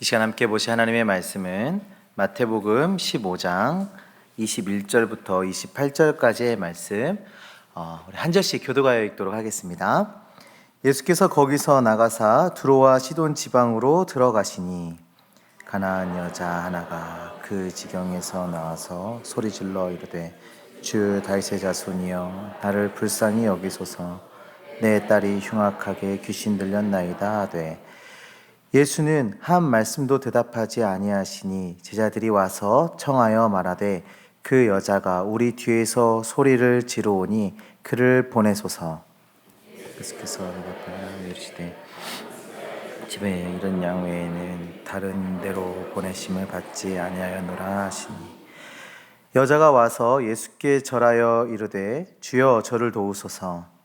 이 시간 함께 보실 하나님의 말씀은 마태복음 15장 21절부터 28절까지의 말씀 어, 우리 한 절씩 교도가여 읽도록 하겠습니다. 예수께서 거기서 나가사 두로와 시돈 지방으로 들어가시니 가나안 여자 하나가 그 지경에서 나와서 소리질러 이르되 주 다윗의 자손이여 나를 불쌍히 여기소서 내 딸이 흉악하게 귀신 들렸나이다 하되 예수는 한 말씀도 대답하지 아니하시니 제자들이 와서 청하여 말하되 그 여자가 우리 뒤에서 소리를 지르오니 그를 보내소서. 예수께서 대답하여 이르시되 집에 이런 양 외에는 다른 데로 보내심을 받지 아니하였노라 하시니 여자가 와서 예수께 절하여 이르되 주여 저를 도우소서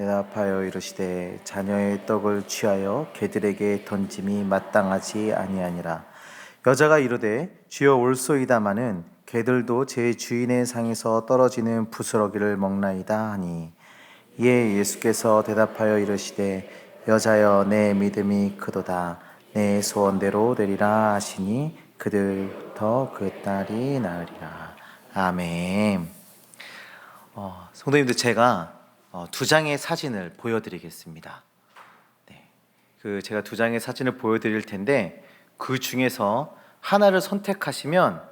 대답하여 이르시되 자녀의 떡을 취하여 개들에게 던짐이 마땅하지 아니하니라. 여자가 이르되 주여 올소이다마는 개들도 제 주인의 상에서 떨어지는 부스러기를 먹나이다 하니. 이에 예수께서 대답하여 이르시되 여자여 내 믿음이 크도다. 내 소원대로 되리라 하시니 그들부터 그 딸이 나으리라. 아멘. 어, 성도님들 제가 어, 두 장의 사진을 보여드리겠습니다. 네, 그 제가 두 장의 사진을 보여드릴 텐데 그 중에서 하나를 선택하시면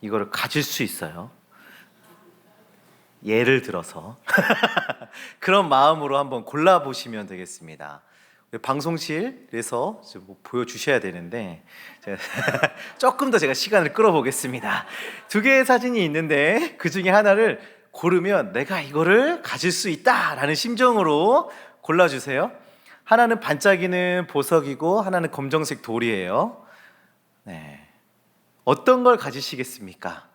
이거를 가질 수 있어요. 예를 들어서 그런 마음으로 한번 골라 보시면 되겠습니다. 방송실에서 뭐 보여주셔야 되는데 조금 더 제가 시간을 끌어보겠습니다. 두 개의 사진이 있는데 그 중에 하나를 고르면 내가 이거를 가질 수 있다라는 심정으로 골라주세요. 하나는 반짝이는 보석이고 하나는 검정색 돌이에요. 네. 어떤 걸 가지시겠습니까?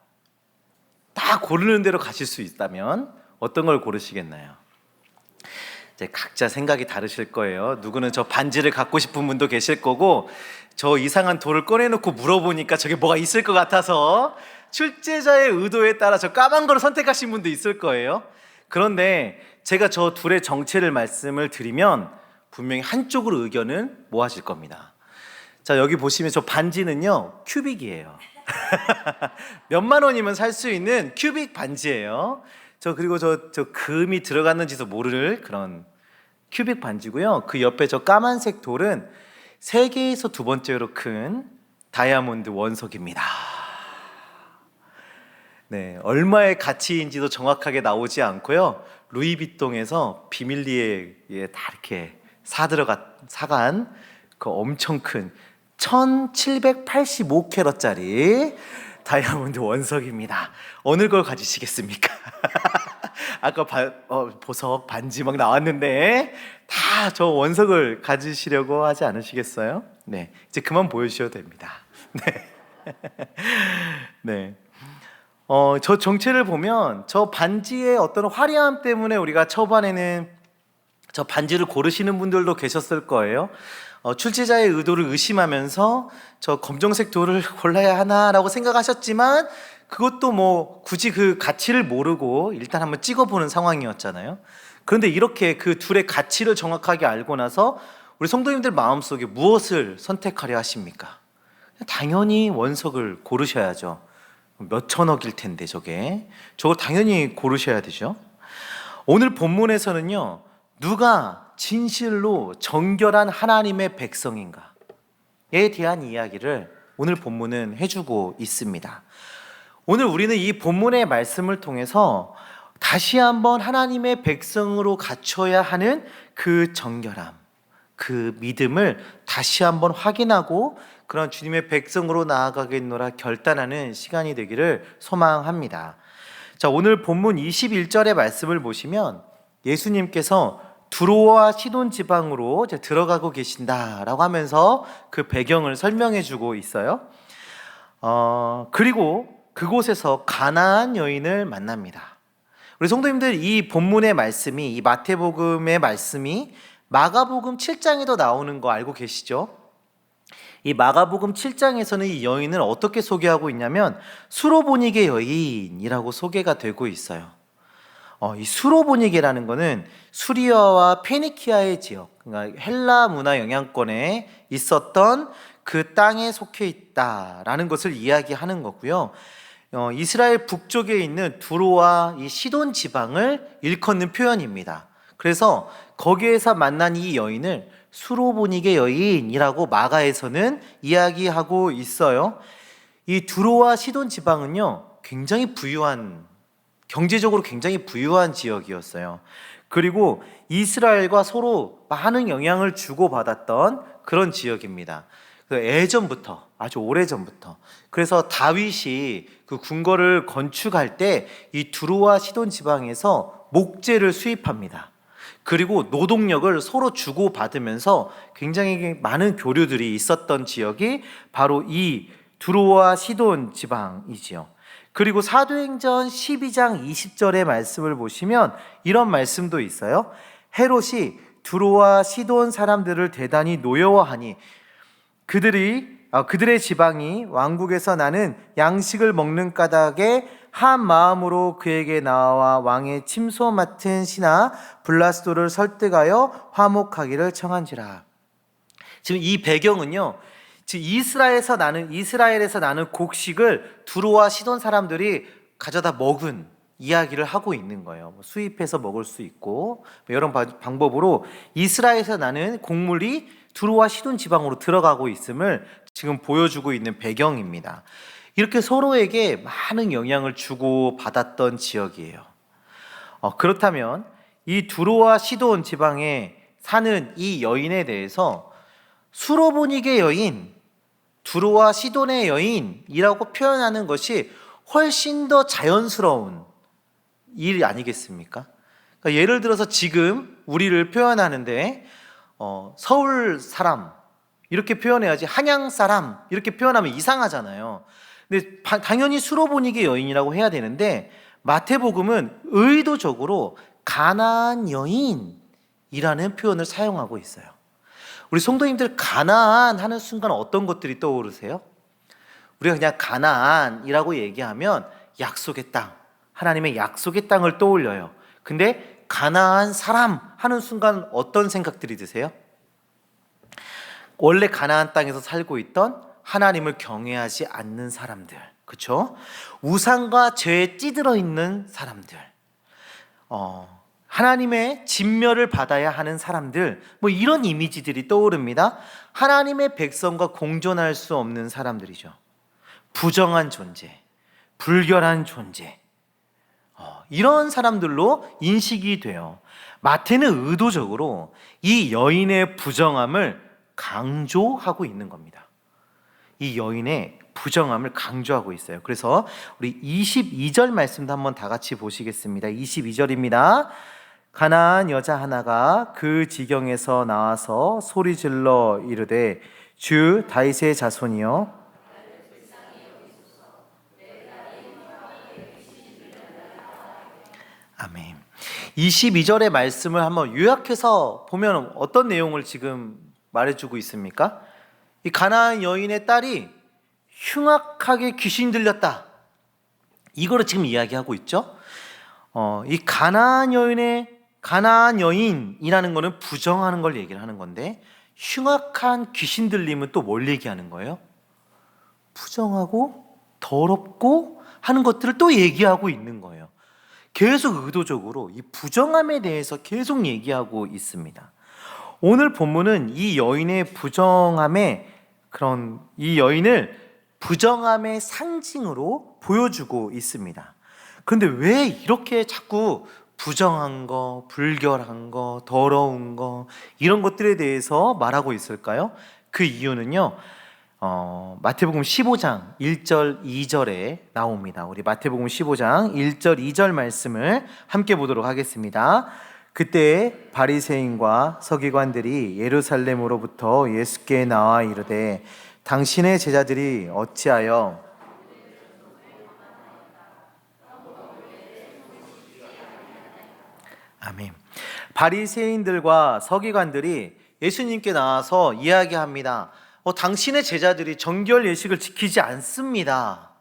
다 고르는 대로 가실 수 있다면 어떤 걸 고르시겠나요? 이제 각자 생각이 다르실 거예요. 누구는 저 반지를 갖고 싶은 분도 계실 거고 저 이상한 돌을 꺼내놓고 물어보니까 저게 뭐가 있을 것 같아서 출제자의 의도에 따라 저 까만 거를 선택하신 분도 있을 거예요. 그런데 제가 저 둘의 정체를 말씀을 드리면 분명히 한쪽으로 의견은 모아질 겁니다. 자, 여기 보시면 저 반지는요, 큐빅이에요. 몇만 원이면 살 수 있는 큐빅 반지예요. 저 그리고 저, 저 금이 들어갔는지도 모를 그런 큐빅 반지고요. 그 옆에 저 까만색 돌은 세계에서 두 번째로 큰 다이아몬드 원석입니다. 네, 얼마의 가치인지도 정확하게 나오지 않고요. 루이비통에서 비밀리에 다 이렇게 사들어가 사간 그 엄청 큰 1785캐럿짜리 다이아몬드 원석입니다. 어느 걸 가지시겠습니까? 아까 바, 어, 보석 반지 막 나왔는데 다 저 원석을 가지시려고 하지 않으시겠어요? 네, 이제 그만 보여주셔도 됩니다. 네, 네. 어, 저 정체를 보면 저 반지의 어떤 화려함 때문에 우리가 초반에는 저 반지를 고르시는 분들도 계셨을 거예요. 어, 출제자의 의도를 의심하면서 저 검정색 돌을 골라야 하나라고 생각하셨지만 그것도 뭐 굳이 그 가치를 모르고 일단 한번 찍어보는 상황이었잖아요. 그런데 이렇게 그 둘의 가치를 정확하게 알고 나서 우리 성도님들 마음속에 무엇을 선택하려 하십니까? 당연히 원석을 고르셔야죠. 몇 천억일 텐데 저게 저걸 당연히 고르셔야 되죠. 오늘 본문에서는요 누가 진실로 정결한 하나님의 백성인가에 대한 이야기를 오늘 본문은 해주고 있습니다. 오늘 우리는 이 본문의 말씀을 통해서 다시 한번 하나님의 백성으로 갖춰야 하는 그 정결함, 그 믿음을 다시 한번 확인하고 그런 주님의 백성으로 나아가겠노라 결단하는 시간이 되기를 소망합니다. 자, 오늘 본문 21절의 말씀을 보시면 예수님께서 두로와 시돈 지방으로 들어가고 계신다라고 하면서 그 배경을 설명해 주고 있어요. 어, 그리고 그곳에서 가나안 여인을 만납니다. 우리 성도님들 이 본문의 말씀이 이 마태복음의 말씀이 마가복음 7장에도 나오는 거 알고 계시죠? 이 마가복음 7장에서는 이 여인을 어떻게 소개하고 있냐면 수로보니게 여인이라고 소개가 되고 있어요. 어, 이 수로보니게라는 거는 수리아와 페니키아의 지역, 그러니까 헬라 문화 영향권에 있었던 그 땅에 속해 있다라는 것을 이야기하는 거고요. 어, 이스라엘 북쪽에 있는 두로와 이 시돈 지방을 일컫는 표현입니다. 그래서 거기에서 만난 이 여인을 수로보니게 여인이라고 마가에서는 이야기하고 있어요. 이 두로와 시돈 지방은요, 굉장히 부유한 경제적으로 굉장히 부유한 지역이었어요. 그리고 이스라엘과 서로 많은 영향을 주고받았던 그런 지역입니다. 그 예전부터 아주 오래 전부터 그래서 다윗이 그 궁궐을 건축할 때 이 두루와 시돈 지방에서 목재를 수입합니다. 그리고 노동력을 서로 주고 받으면서 굉장히 많은 교류들이 있었던 지역이 바로 이 두루와 시돈 지방이지요. 그리고 사도행전 12장 20절의 말씀을 보시면 이런 말씀도 있어요. 헤롯이 두로와 시돈 사람들을 대단히 노여워하니 그들이 아, 그들의 지방이 왕국에서 나는 양식을 먹는 까닭에 한 마음으로 그에게 나와 왕의 침소 맡은 신하 블라스도를 설득하여 화목하기를 청한지라. 지금 이 배경은요. 지금 이스라엘에서 나는 이스라엘에서 나는 곡식을 두루와 시돈 사람들이 가져다 먹은 이야기를 하고 있는 거예요. 뭐 수입해서 먹을 수 있고 뭐 여러 바- 방법으로 이스라엘에서 나는 곡물이 두루와 시돈 지방으로 들어가고 있음을 지금 보여주고 있는 배경입니다. 이렇게 서로에게 많은 영향을 주고 받았던 지역이에요. 어, 그렇다면 이 두로와 시돈 지방에 사는 이 여인에 대해서 수로보니게 여인, 두로와 시돈의 여인이라고 표현하는 것이 훨씬 더 자연스러운 일 아니겠습니까? 그러니까 예를 들어서 지금 우리를 표현하는데 어, 서울 사람 이렇게 표현해야지 한양 사람 이렇게 표현하면 이상하잖아요. 근데 바- 당연히 수로보니게 여인이라고 해야 되는데 마태복음은 의도적으로 가나안 여인이라는 표현을 사용하고 있어요. 우리 성도님들 가나안 하는 순간 어떤 것들이 떠오르세요? 우리가 그냥 가나안이라고 얘기하면 약속의 땅, 하나님의 약속의 땅을 떠올려요. 근데 가나안 사람 하는 순간 어떤 생각들이 드세요? 원래 가나안 땅에서 살고 있던 하나님을 경외하지 않는 사람들, 그렇죠? 우상과 죄에 찌들어 있는 사람들, 어, 하나님의 진멸을 받아야 하는 사람들, 뭐 이런 이미지들이 떠오릅니다. 하나님의 백성과 공존할 수 없는 사람들이죠. 부정한 존재, 불결한 존재, 어, 이런 사람들로 인식이 돼요. 마태는 의도적으로 이 여인의 부정함을 강조하고 있는 겁니다. 이 여인의 부정함을 강조하고 있어요. 그래서 우리 22절 말씀도 한번 다 같이 보시겠습니다. 22절입니다. 가나안 여자 하나가 그 지경에서 나와서 소리 질러 이르되 주 다윗의 자손이여 아멘. 22절의 말씀을 한번 요약해서 보면 어떤 내용을 지금 말해주고 있습니까? 이 가나안 여인의 딸이 흉악하게 귀신 들렸다. 이거를 지금 이야기하고 있죠. 어, 이 가나안 여인의 가나안 여인이라는 거는 부정하는 걸 얘기를 하는 건데 흉악한 귀신 들림은 또 뭘 얘기하는 거예요? 부정하고 더럽고 하는 것들을 또 얘기하고 있는 거예요. 계속 의도적으로 이 부정함에 대해서 계속 얘기하고 있습니다. 오늘 본문은 이 여인의 부정함의 그런 이 여인을 부정함의 상징으로 보여주고 있습니다. 그런데 왜 이렇게 자꾸 부정한 거, 불결한 거, 더러운 거 이런 것들에 대해서 말하고 있을까요? 그 이유는요. 어, 마태복음 15장 1절 2절에 나옵니다. 우리 마태복음 15장 1절 2절 말씀을 함께 보도록 하겠습니다. 그때 바리새인과 서기관들이 예루살렘으로부터 예수께 나와 이르되 당신의 제자들이 어찌하여 아멘. 바리새인들과 서기관들이 예수님께 나와서 이야기합니다. 어, 당신의 제자들이 정결 예식을 지키지 않습니다.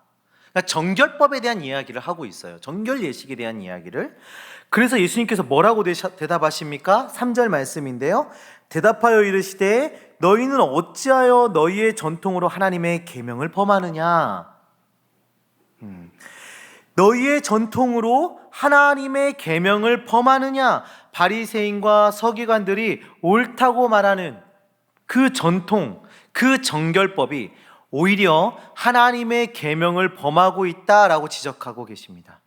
그러니까 정결법에 대한 이야기를 하고 있어요. 정결 예식에 대한 이야기를. 그래서 예수님께서 뭐라고 대답하십니까? 3절 말씀인데요. 대답하여 이르시되 너희는 어찌하여 너희의 전통으로 하나님의 계명을 범하느냐? 음. 너희의 전통으로 하나님의 계명을 범하느냐? 바리새인과 서기관들이 옳다고 말하는 그 전통, 그 정결법이 오히려 하나님의 계명을 범하고 있다라고 지적하고 계십니다.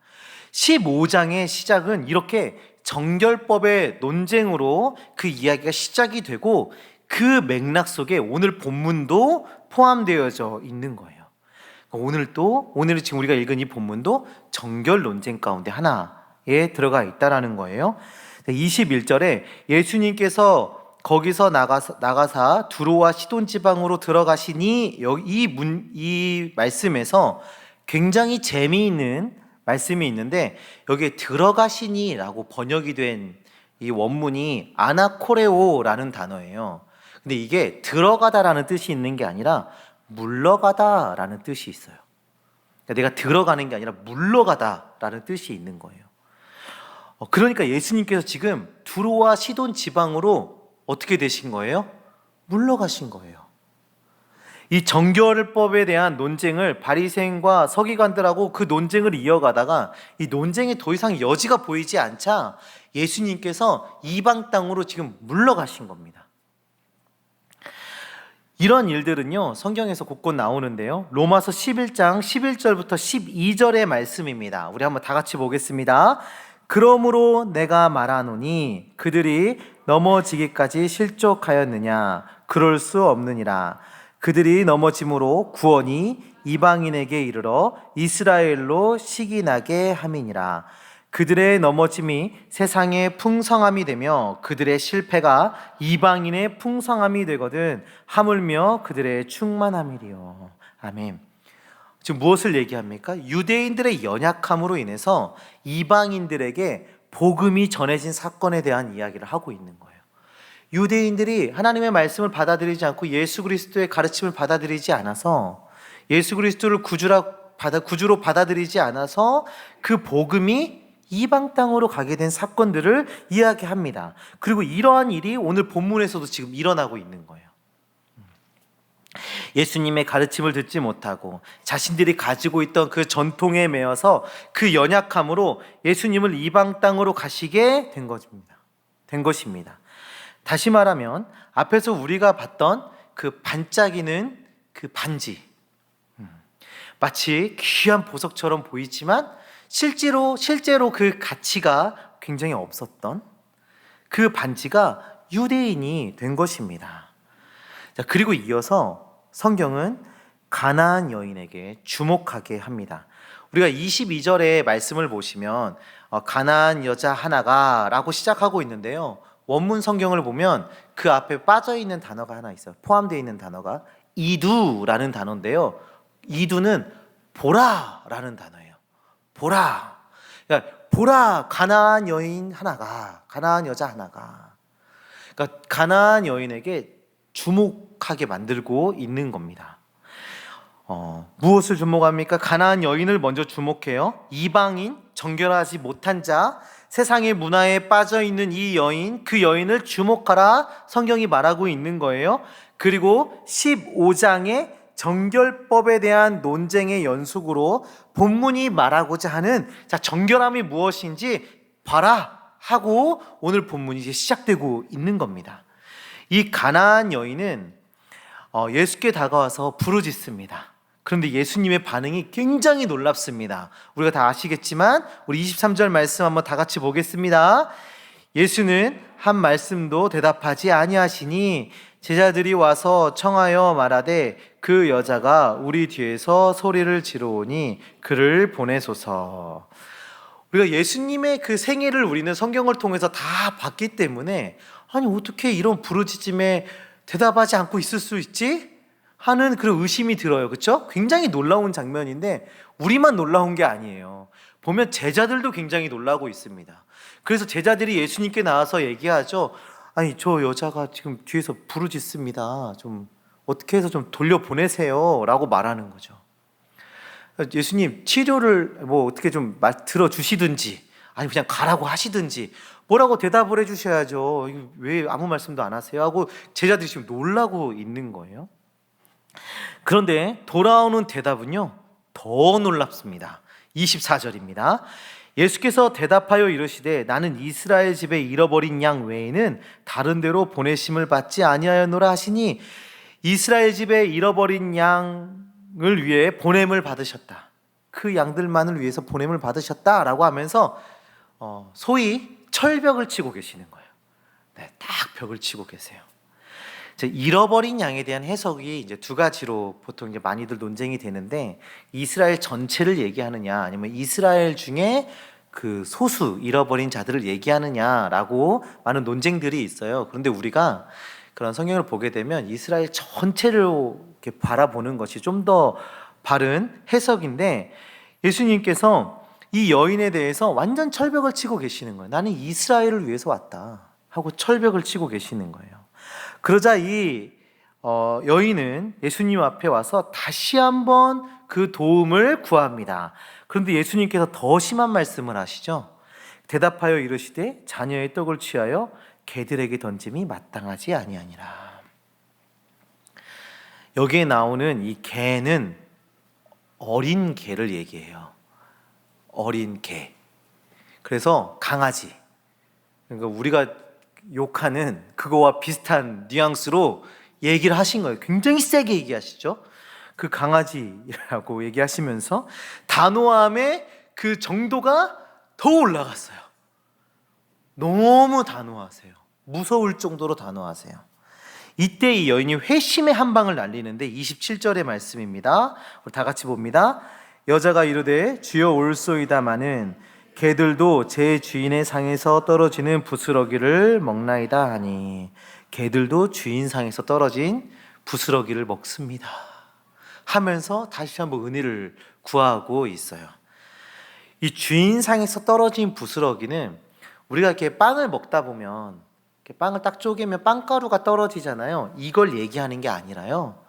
15장의 시작은 이렇게 정결법의 논쟁으로 그 이야기가 시작이 되고 그 맥락 속에 오늘 본문도 포함되어져 있는 거예요. 오늘 또 오늘 지금 우리가 읽은 이 본문도 정결 논쟁 가운데 하나에 들어가 있다라는 거예요. 21절에 예수님께서 거기서 나가서 나가사 두로와 시돈 지방으로 들어가시니 이 문 이 말씀에서 굉장히 재미있는 말씀이 있는데 여기에 들어가시니라고 번역이 된 이 원문이 아나코레오라는 단어예요. 근데 이게 들어가다라는 뜻이 있는 게 아니라 물러가다라는 뜻이 있어요. 그러니까 내가 들어가는 게 아니라 물러가다라는 뜻이 있는 거예요. 어, 그러니까 예수님께서 지금 두로와 시돈 지방으로 어떻게 되신 거예요? 물러가신 거예요. 이 정결법에 대한 논쟁을 바리새인과 서기관들하고 그 논쟁을 이어가다가 이 논쟁에 더 이상 여지가 보이지 않자 예수님께서 이방 땅으로 지금 물러가신 겁니다. 이런 일들은요, 성경에서 곳곳 나오는데요. 로마서 11장 11절부터 12절의 말씀입니다. 우리 한번 다 같이 보겠습니다. 그러므로 내가 말하노니 그들이 넘어지기까지 실족하였느냐? 그럴 수 없느니라. 그들이 넘어짐으로 구원이 이방인에게 이르러 이스라엘로 시기나게 함이니라. 그들의 넘어짐이 세상의 풍성함이 되며 그들의 실패가 이방인의 풍성함이 되거든 하물며 그들의 충만함이리요. 아멘. 지금 무엇을 얘기합니까? 유대인들의 연약함으로 인해서 이방인들에게 복음이 전해진 사건에 대한 이야기를 하고 있는 거예요. 유대인들이 하나님의 말씀을 받아들이지 않고 예수 그리스도의 가르침을 받아들이지 않아서 예수 그리스도를 구주라 받아 구주로 받아들이지 않아서 그 복음이 이방 땅으로 가게 된 사건들을 이야기합니다. 그리고 이러한 일이 오늘 본문에서도 지금 일어나고 있는 거예요. 예수님의 가르침을 듣지 못하고 자신들이 가지고 있던 그 전통에 매여서 그 연약함으로 예수님을 이방 땅으로 가시게 된 것입니다. 된 것입니다. 다시 말하면 앞에서 우리가 봤던 그 반짝이는 그 반지 음, 마치 귀한 보석처럼 보이지만 실제로 실제로 그 가치가 굉장히 없었던 그 반지가 유대인이 된 것입니다. 자, 그리고 이어서 성경은 가나안 여인에게 주목하게 합니다. 우리가 22절의 말씀을 보시면 어, 가나안 여자 하나가라고 시작하고 있는데요. 원문 성경을 보면 그 앞에 빠져 있는 단어가 하나 있어요. 포함되어 있는 단어가 이두라는 단어인데요. 이두는 보라라는 단어예요. 보라. 그러니까 보라 가나안 여인 하나가 가나안 여자 하나가 그러니까 가나안 여인에게 주목하게 만들고 있는 겁니다. 어, 무엇을 주목합니까? 가나안 여인을 먼저 주목해요. 이방인, 정결하지 못한 자, 세상의 문화에 빠져 있는 이 여인, 그 여인을 주목하라 성경이 말하고 있는 거예요. 그리고 15장의 정결법에 대한 논쟁의 연속으로 본문이 말하고자 하는 자, 정결함이 무엇인지 봐라 하고 오늘 본문이 이제 시작되고 있는 겁니다. 이 가나안 여인은 어, 예수께 다가와서 부르짖습니다. 그런데 예수님의 반응이 굉장히 놀랍습니다. 우리가 다 아시겠지만 우리 23절 말씀 한번 다 같이 보겠습니다. 예수는 한 말씀도 대답하지 아니하시니 제자들이 와서 청하여 말하되 그 여자가 우리 뒤에서 소리를 지르오니 그를 보내소서. 우리가 예수님의 그 생애를 우리는 성경을 통해서 다 봤기 때문에 아니 어떻게 이런 부르짖음에 대답하지 않고 있을 수 있지? 하는 그런 의심이 들어요. 그렇죠? 굉장히 놀라운 장면인데 우리만 놀라운 게 아니에요. 보면 제자들도 굉장히 놀라고 있습니다. 그래서 제자들이 예수님께 나와서 얘기하죠. 아니 저 여자가 지금 뒤에서 부르짖습니다. 좀 어떻게 해서 좀 돌려 보내세요라고 말하는 거죠. 예수님 치료를 뭐 어떻게 좀 말 들어 주시든지 아니 그냥 가라고 하시든지 뭐라고 대답을 해 주셔야죠. 이거 왜 아무 말씀도 안 하세요? 하고 제자들이 지금 놀라고 있는 거예요. 그런데 돌아오는 대답은요. 더 놀랍습니다. 24절입니다. 예수께서 대답하여 이르시되 나는 이스라엘 집에 잃어버린 양 외에는 다른 데로 보내심을 받지 아니하였노라 하시니 이스라엘 집에 잃어버린 양을 위해 보냄을 받으셨다. 그 양들만을 위해서 보냄을 받으셨다라고 하면서 어, 소위 철벽을 치고 계시는 거예요. 네, 딱 벽을 치고 계세요. 잃어버린 양에 대한 해석이 이제 두 가지로 보통 이제 많이들 논쟁이 되는데 이스라엘 전체를 얘기하느냐 아니면 이스라엘 중에 그 소수 잃어버린 자들을 얘기하느냐라고 많은 논쟁들이 있어요. 그런데 우리가 그런 성경을 보게 되면 이스라엘 전체를 이렇게 바라보는 것이 좀 더 바른 해석인데 예수님께서 이 여인에 대해서 완전 철벽을 치고 계시는 거예요. 나는 이스라엘을 위해서 왔다 하고 철벽을 치고 계시는 거예요. 그러자 이 어, 여인은 예수님 앞에 와서 다시 한번 그 도움을 구합니다. 그런데 예수님께서 더 심한 말씀을 하시죠. 대답하여 이르시되 자녀의 떡을 취하여 개들에게 던짐이 마땅하지 아니하니라. 여기에 나오는 이 개는 어린 개를 얘기해요. 어린 개. 그래서 강아지. 그러니까 우리가 욕하는 그거와 비슷한 뉘앙스로 얘기를 하신 거예요. 굉장히 세게 얘기하시죠. 그 강아지라고 얘기하시면서 단호함의 그 정도가 더 올라갔어요. 너무 단호하세요. 무서울 정도로 단호하세요. 이때 이 여인이 회심의 한 방을 날리는데 27절의 말씀입니다. 다 같이 봅니다. 여자가 이르되 주여 올소이다마는 개들도 제 주인의 상에서 떨어지는 부스러기를 먹나이다 하니 개들도 주인 상에서 떨어진 부스러기를 먹습니다. 하면서 다시 한번 은혜를 구하고 있어요. 이 주인 상에서 떨어진 부스러기는 우리가 이렇게 빵을 먹다 보면 빵을 딱 쪼개면 빵가루가 떨어지잖아요. 이걸 얘기하는 게 아니라요.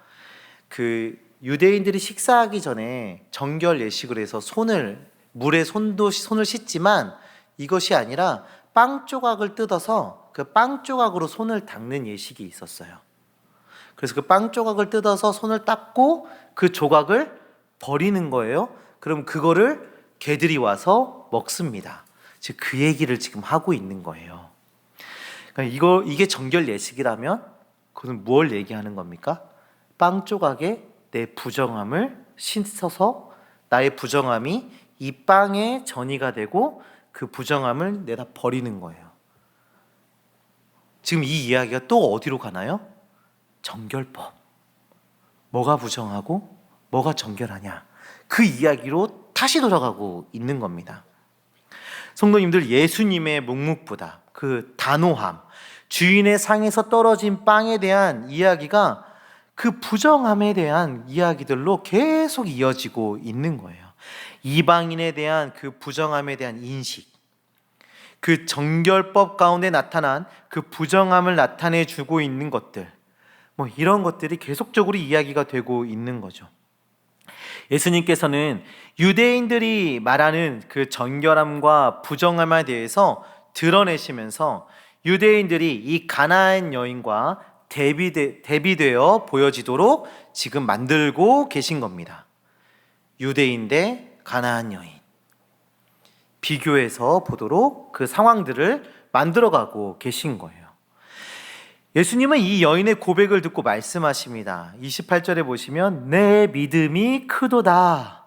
그 유대인들이 식사하기 전에 정결 예식을 해서 손을 물에 손도 손을 씻지만 이것이 아니라 빵 조각을 뜯어서 그 빵 조각으로 손을 닦는 예식이 있었어요. 그래서 그 빵 조각을 뜯어서 손을 닦고 그 조각을 버리는 거예요. 그럼 그거를 개들이 와서 먹습니다. 즉 그 얘기를 지금 하고 있는 거예요. 그러니까 이거 이게 정결 예식이라면 그는 무엇 얘기하는 겁니까? 빵 조각에 내 부정함을 씻어서 나의 부정함이 이 빵의 전이가 되고 그 부정함을 내다 버리는 거예요. 지금 이 이야기가 또 어디로 가나요? 정결법. 뭐가 부정하고 뭐가 정결하냐. 그 이야기로 다시 돌아가고 있는 겁니다. 성도님들 예수님의 묵묵보다 그 단호함, 주인의 상에서 떨어진 빵에 대한 이야기가 그 부정함에 대한 이야기들로 계속 이어지고 있는 거예요. 이방인에 대한 그 부정함에 대한 인식, 그 정결법 가운데 나타난 그 부정함을 나타내 주고 있는 것들, 뭐 이런 것들이 계속적으로 이야기가 되고 있는 거죠. 예수님께서는 유대인들이 말하는 그 정결함과 부정함에 대해서 드러내시면서 유대인들이 이 가나안 여인과 대비되, 대비되어 보여지도록 지금 만들고 계신 겁니다. 유대인 대 가나안 여인. 비교해서 보도록 그 상황들을 만들어가고 계신 거예요. 예수님은 이 여인의 고백을 듣고 말씀하십니다. 28절에 보시면 내 믿음이 크도다.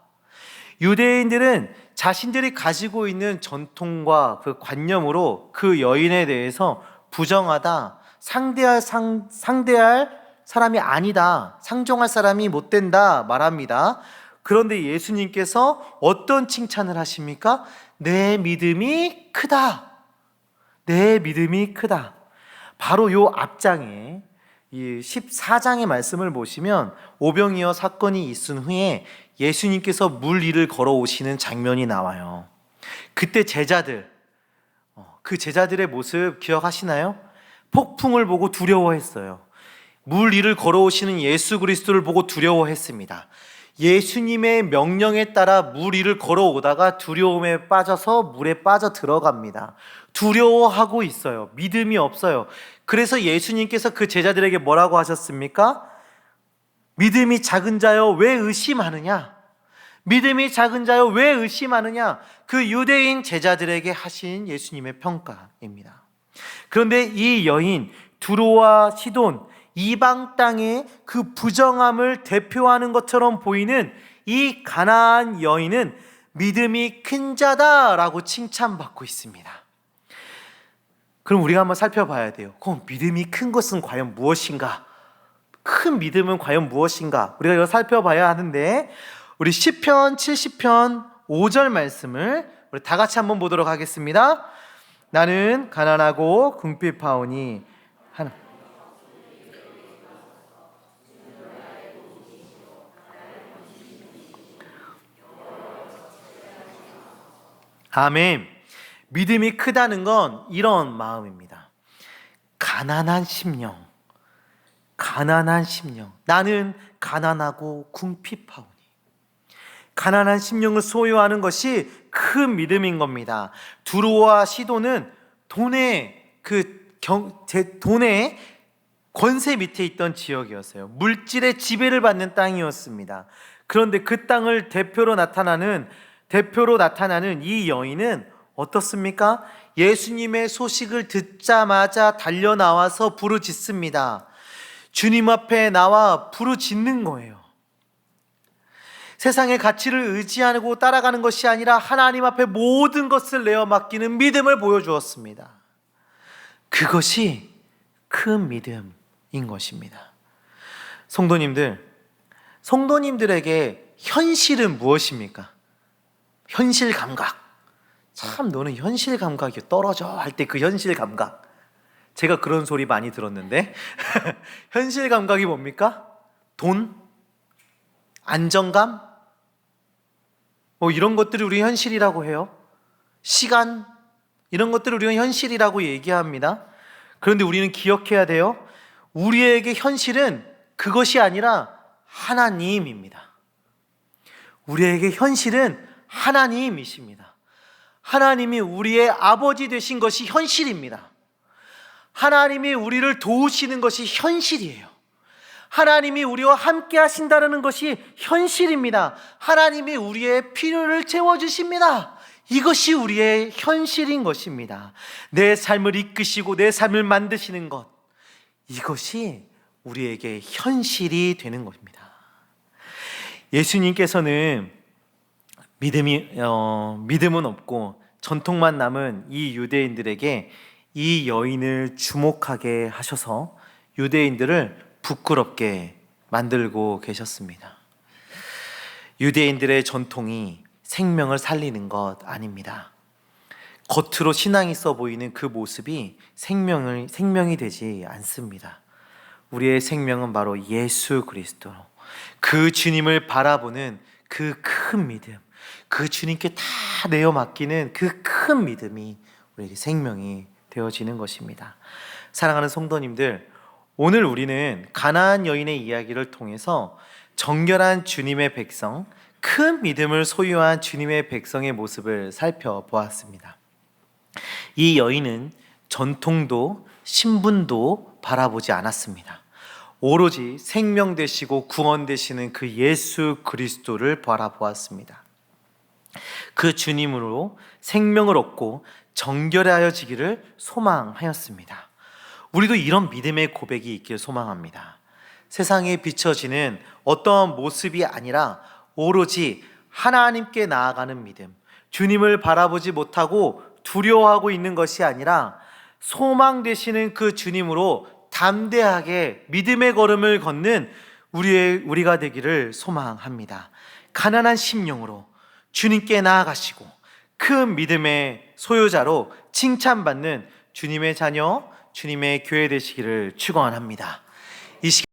유대인들은 자신들이 가지고 있는 전통과 그 관념으로 그 여인에 대해서 부정하다, 상대할 상, 상대할 사람이 아니다, 상종할 사람이 못 된다 말합니다. 그런데 예수님께서 어떤 칭찬을 하십니까? 내 믿음이 크다. 내 믿음이 크다. 바로 요 앞장에 이 14장의 말씀을 보시면 오병이어 사건이 있은 후에 예수님께서 물 위를 걸어오시는 장면이 나와요. 그때 제자들, 어, 그 제자들의 모습 기억하시나요? 폭풍을 보고 두려워했어요. 물 위를 걸어오시는 예수 그리스도를 보고 두려워했습니다. 예수님의 명령에 따라 물 위를 걸어오다가 두려움에 빠져서 물에 빠져 들어갑니다. 두려워하고 있어요. 믿음이 없어요. 그래서 예수님께서 그 제자들에게 뭐라고 하셨습니까? 믿음이 작은 자여 왜 의심하느냐? 믿음이 작은 자여 왜 의심하느냐? 그 유대인 제자들에게 하신 예수님의 평가입니다. 그런데 이 여인 두로와 시돈 이방 땅의 그 부정함을 대표하는 것처럼 보이는 이 가나안 여인은 믿음이 큰 자다라고 칭찬받고 있습니다. 그럼 우리가 한번 살펴봐야 돼요. 그럼 믿음이 큰 것은 과연 무엇인가? 큰 믿음은 과연 무엇인가? 우리가 이거 살펴봐야 하는데 우리 시편 70편 5절 말씀을 우리 다 같이 한번 보도록 하겠습니다. 나는 가난하고 궁핍하오니 하나 아멘. 믿음이 크다는 건 이런 마음입니다. 가난한 심령. 가난한 심령. 나는 가난하고 궁핍하오니. 가난한 심령을 소유하는 것이 큰 믿음인 겁니다. 두로와 시도는 돈의 그 경, 제 돈의 권세 밑에 있던 지역이었어요. 물질의 지배를 받는 땅이었습니다. 그런데 그 땅을 대표로 나타나는 대표로 나타나는 이 여인은 어떻습니까? 예수님의 소식을 듣자마자 달려 나와서 부르짖습니다. 주님 앞에 나와 부르짖는 거예요. 세상의 가치를 의지하고 따라가는 것이 아니라 하나님 앞에 모든 것을 내어 맡기는 믿음을 보여주었습니다. 그것이 큰 믿음인 것입니다. 성도님들, 성도님들에게 현실은 무엇입니까? 현실 감각. 참 너는 현실 감각이 떨어져 할 때 그 현실 감각. 제가 그런 소리 많이 들었는데 현실 감각이 뭡니까? 돈? 안정감? 뭐 이런 것들을 우리 현실이라고 해요. 시간? 이런 것들을 우리는 현실이라고 얘기합니다. 그런데 우리는 기억해야 돼요. 우리에게 현실은 그것이 아니라 하나님입니다. 우리에게 현실은 하나님이십니다. 하나님이 우리의 아버지 되신 것이 현실입니다. 하나님이 우리를 도우시는 것이 현실이에요. 하나님이 우리와 함께 하신다는 것이 현실입니다. 하나님이 우리의 필요를 채워주십니다. 이것이 우리의 현실인 것입니다. 내 삶을 이끄시고 내 삶을 만드시는 것. 이것이 우리에게 현실이 되는 것입니다. 예수님께서는 믿음이 어, 믿음은 없고 전통만 남은 이 유대인들에게 이 여인을 주목하게 하셔서 유대인들을 부끄럽게 만들고 계셨습니다. 유대인들의 전통이 생명을 살리는 것 아닙니다. 겉으로 신앙이 있어 보이는 그 모습이 생명을 생명이 되지 않습니다. 우리의 생명은 바로 예수 그리스도. 그 주님을 바라보는 그 큰 믿음. 그 주님께 다 내어 맡기는 그 큰 믿음이 우리에게 생명이 되어지는 것입니다. 사랑하는 성도님들, 오늘 우리는 가나안 여인의 이야기를 통해서 정결한 주님의 백성, 큰 믿음을 소유한 주님의 백성의 모습을 살펴보았습니다. 이 여인은 전통도 신분도 바라보지 않았습니다. 오로지 생명 되시고 구원 되시는 그 예수 그리스도를 바라보았습니다. 그 주님으로 생명을 얻고 정결하여지기를 소망하였습니다. 우리도 이런 믿음의 고백이 있길 소망합니다. 세상에 비춰지는 어떠한 모습이 아니라 오로지 하나님께 나아가는 믿음, 주님을 바라보지 못하고 두려워하고 있는 것이 아니라 소망 되시는 그 주님으로 담대하게 믿음의 걸음을 걷는 우리의 우리가 되기를 소망합니다. 가난한 심령으로 주님께 나아가시고 큰 믿음의 소유자로 칭찬받는 주님의 자녀, 주님의 교회 되시기를 축원합니다. 이 시간